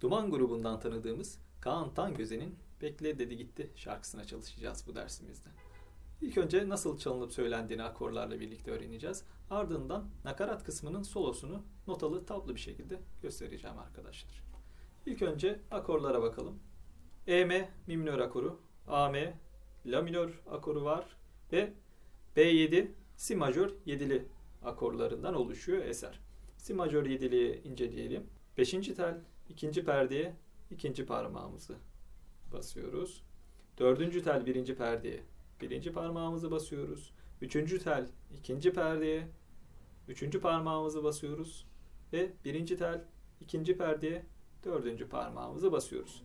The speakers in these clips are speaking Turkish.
Duman grubundan tanıdığımız Kaan Tangöze'nin Bekle Dedi Gitti şarkısına çalışacağız bu dersimizde. İlk önce nasıl çalınıp söylendiğini akorlarla birlikte öğreneceğiz. Ardından nakarat kısmının solosunu notalı tablo bir şekilde göstereceğim arkadaşlar. İlk önce akorlara bakalım. EM mi minör akoru, AM la minör akoru var ve B7 si majör yedili akorlarından oluşuyor eser. Si majör yediliği inceleyelim. Beşinci tel ikinci perdeye ikinci parmağımızı basıyoruz. Dördüncü tel birinci perdeye birinci parmağımızı basıyoruz. Üçüncü tel ikinci perdeye üçüncü parmağımızı basıyoruz. Ve birinci tel ikinci perdeye dördüncü parmağımızı basıyoruz.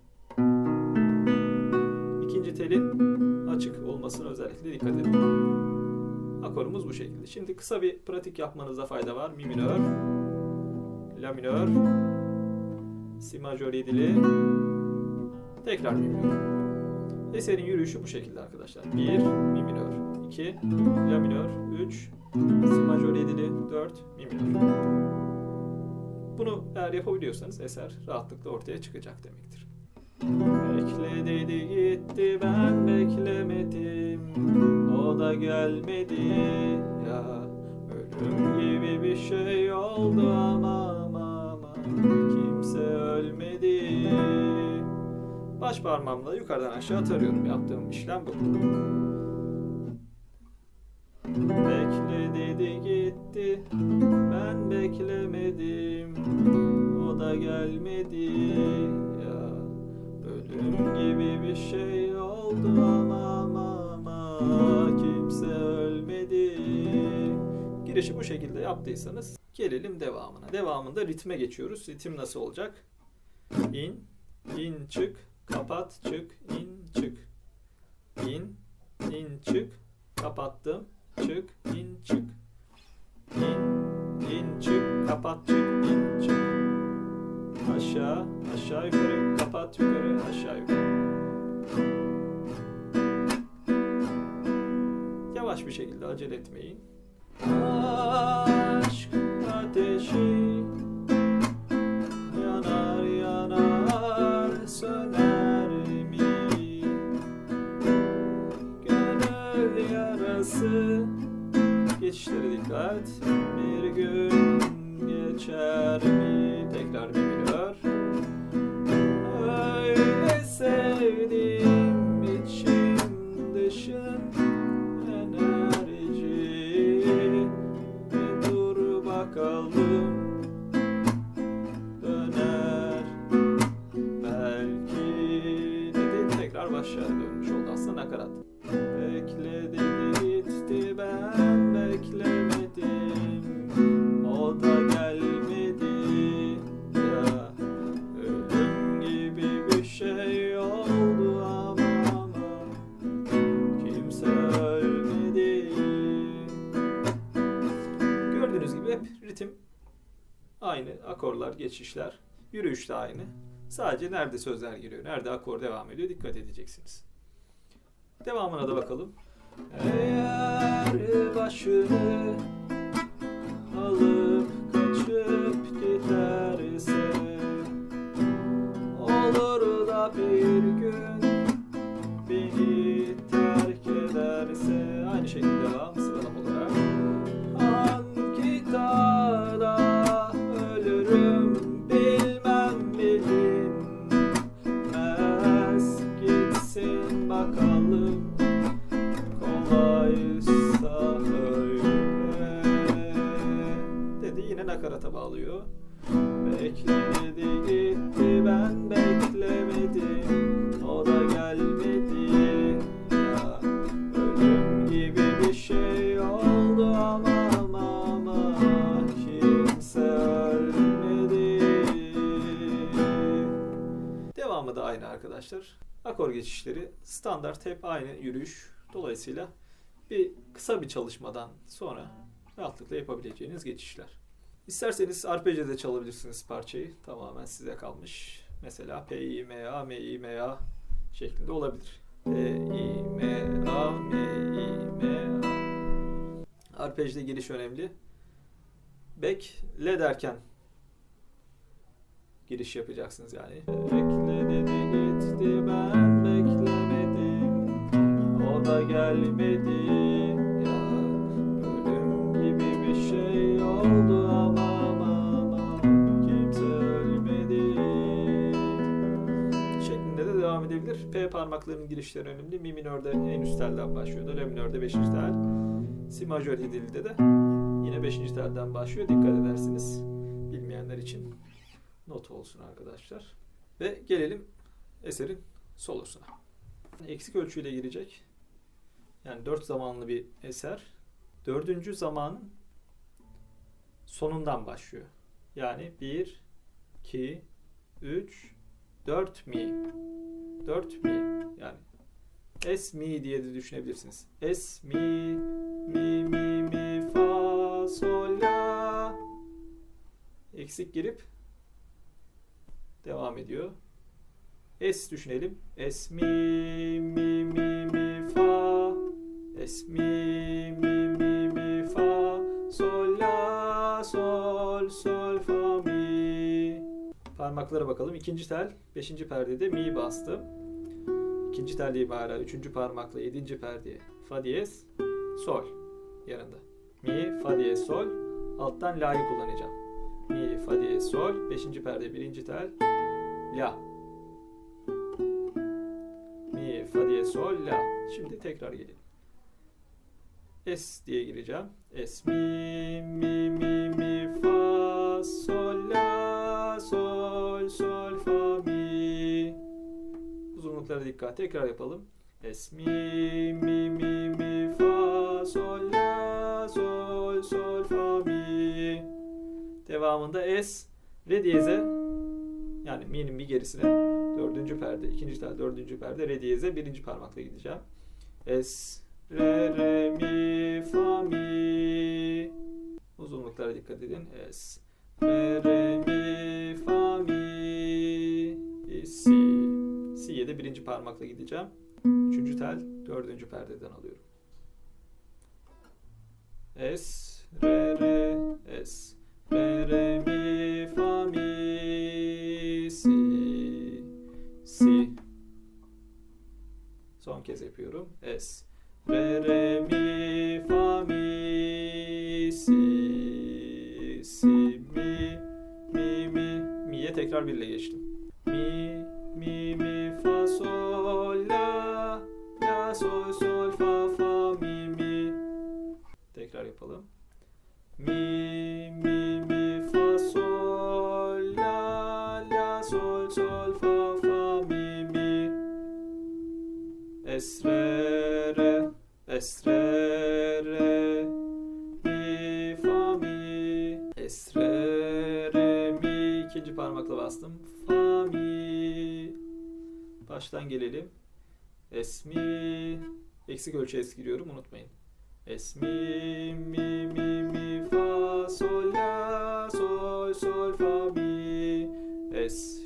İkinci telin açık olmasına özellikle dikkat edin. Akorumuz bu şekilde. Şimdi kısa bir pratik yapmanızda fayda var. Mi minör, la minör, si majör yedili, tekrar mi minör. Eserin yürüyüşü bu şekilde arkadaşlar. 1 mi minör, 2 la minör, 3 si majör yedili, 4 mi minör. Bunu eğer yapabiliyorsanız eser rahatlıkla ortaya çıkacak demektir. Bekle dedi gitti ben beklemedim O da gelmedi ya Ölüm gibi bir şey oldu Baş parmağımla yukarıdan aşağı tarıyorum Yaptığım işlem bu Bekle dedi gitti Ben beklemedim O da gelmedi ya Ölüm gibi bir şey oldu ama ama ama kimse ölmedi. Girişi bu şekilde yaptıysanız gelelim devamına. Devamında ritme geçiyoruz. Ritim nasıl olacak? İn, in çık, kapat çık, in çık. İn, in çık, kapattım, çık, in çık. İn, in çık, kapat çık, in çık. Aşağı, aşağı yukarı, kapat yukarı, aşağı yukarı. Yavaş bir şekilde acele etmeyin. Aşk Yarası geçişlere dikkat bir gün geçer mi? Tekrar bir minör. Öyle sevdim akorlar, geçişler, yürüyüş de aynı. Sadece nerede sözler giriyor, nerede akor devam ediyor dikkat edeceksiniz. Devamına da bakalım. Eğer başını alıp kaçıp giderse Dedi yine nakarata bağlıyor. Bekledi gitti ben beklemedim. O da gelmedi. Ölüm gibi bir şey oldu ama ama ama Kimse ölmedi. Devamı da aynı arkadaşlar. Akor geçişleri standart hep aynı yürüyüş. Dolayısıyla bir kısa bir çalışmadan sonra rahatlıkla yapabileceğiniz geçişler. İsterseniz arpejede çalabilirsiniz parçayı. Tamamen size kalmış. Mesela P, I, M, A, M, I, M, A şeklinde olabilir. P, I, M, A, M, I, M, A. Arpejde giriş önemli. Bekle derken giriş yapacaksınız yani. Bekle dedi gitti gelmedi. Ya ölüm gibi bir şey oldu ama ama kimse ölmedi. Şeklinde de devam edebilir. P parmaklarının girişleri önemli. Mi minörde en üst telden başlıyordu. La minörde 5. tel. Si majör dilde de yine 5. telden başlıyor. Dikkat edersiniz. Bilmeyenler için not olsun arkadaşlar. Ve gelelim eserin solosuna. Eksik ölçüyle girecek. Yani 4 zamanlı bir eser. Dördüncü zamanın sonundan başlıyor. Yani 1, 2, 3, 4 mi. 4 mi. Yani es mi diye de düşünebilirsiniz. Es mi, mi, mi, mi, fa, sol, la. Eksik girip devam ediyor. Es düşünelim. Es mi, mi, mi, mi. Es mi, mi, mi, mi, fa. Sol, la, sol, sol, fa, mi. Parmaklara bakalım. İkinci tel, beşinci perdede mi bastım. İkinci telleyim hala. Üçüncü parmakla yedinci perdeye. Fa diyez, sol yanında. Mi, fa diyez, sol. Alttan la'yı kullanacağım. Mi, fa diyez, sol. Beşinci perde, birinci tel. La. Mi, fa diyez, sol, la. Şimdi tekrar gelelim. Es diye gireceğim. Es, mi, mi, mi, mi, fa, sol, la, sol, sol, fa, mi. Uzunluklara dikkat. Tekrar yapalım. Es, mi, mi, mi, mi, fa, sol, la, sol, sol, fa, mi. Devamında es, re diyeze yani mi'nin bir gerisine dördüncü perde, ikinci tel dördüncü perde, re diyeze birinci parmakla gideceğim. Es, re, re, mi, fa, mi. Uzunluklara dikkat edin. Es, re, re, mi, fa, mi, si. Si'ye de birinci parmakla gideceğim. Üçüncü tel dördüncü perdeden alıyorum. Es, re, re, es. Re, re, mi, fa, mi, si. Si. Son kez yapıyorum. Es. Re, mi, fa, mi, si. Si, mi, mi, mi. Mi'ye tekrar birle geçtim. Mi, mi, mi, fa, sol, la. La, sol, sol, fa, fa, mi, mi. Tekrar yapalım. Mi, mi, mi, fa, sol, la, la, sol, sol, fa, fa, mi, mi. Es, re, re, es, re, mi, fa, mi. Es, re, mi. İkinci parmakla bastım. Fa, mi. Baştan gelelim. Es, mi. Eksik ölçü es unutmayın. Es, mi, mi, mi, mi, fa, sol, la, sol, sol, fa, mi. Es,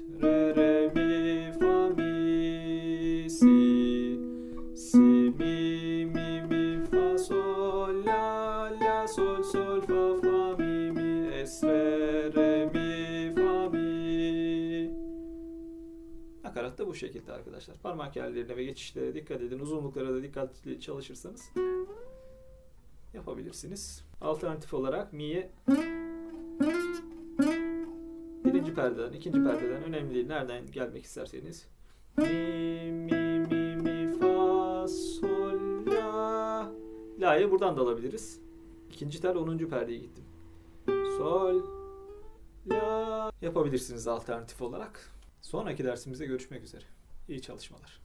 Nakarat da bu şekilde arkadaşlar. Parmak yerlerine ve geçişlere dikkat edin. Uzunluklara da dikkatli çalışırsanız yapabilirsiniz. Alternatif olarak mi'ye birinci perdeden, ikinci perdeden önemli değil. Nereden gelmek isterseniz. Mi, mi, mi, mi, fa, sol, la. La'yı buradan da alabiliriz. İkinci tel 10. perdeye gittim. Sol, la yapabilirsiniz alternatif olarak. Sonraki dersimizde görüşmek üzere. İyi çalışmalar.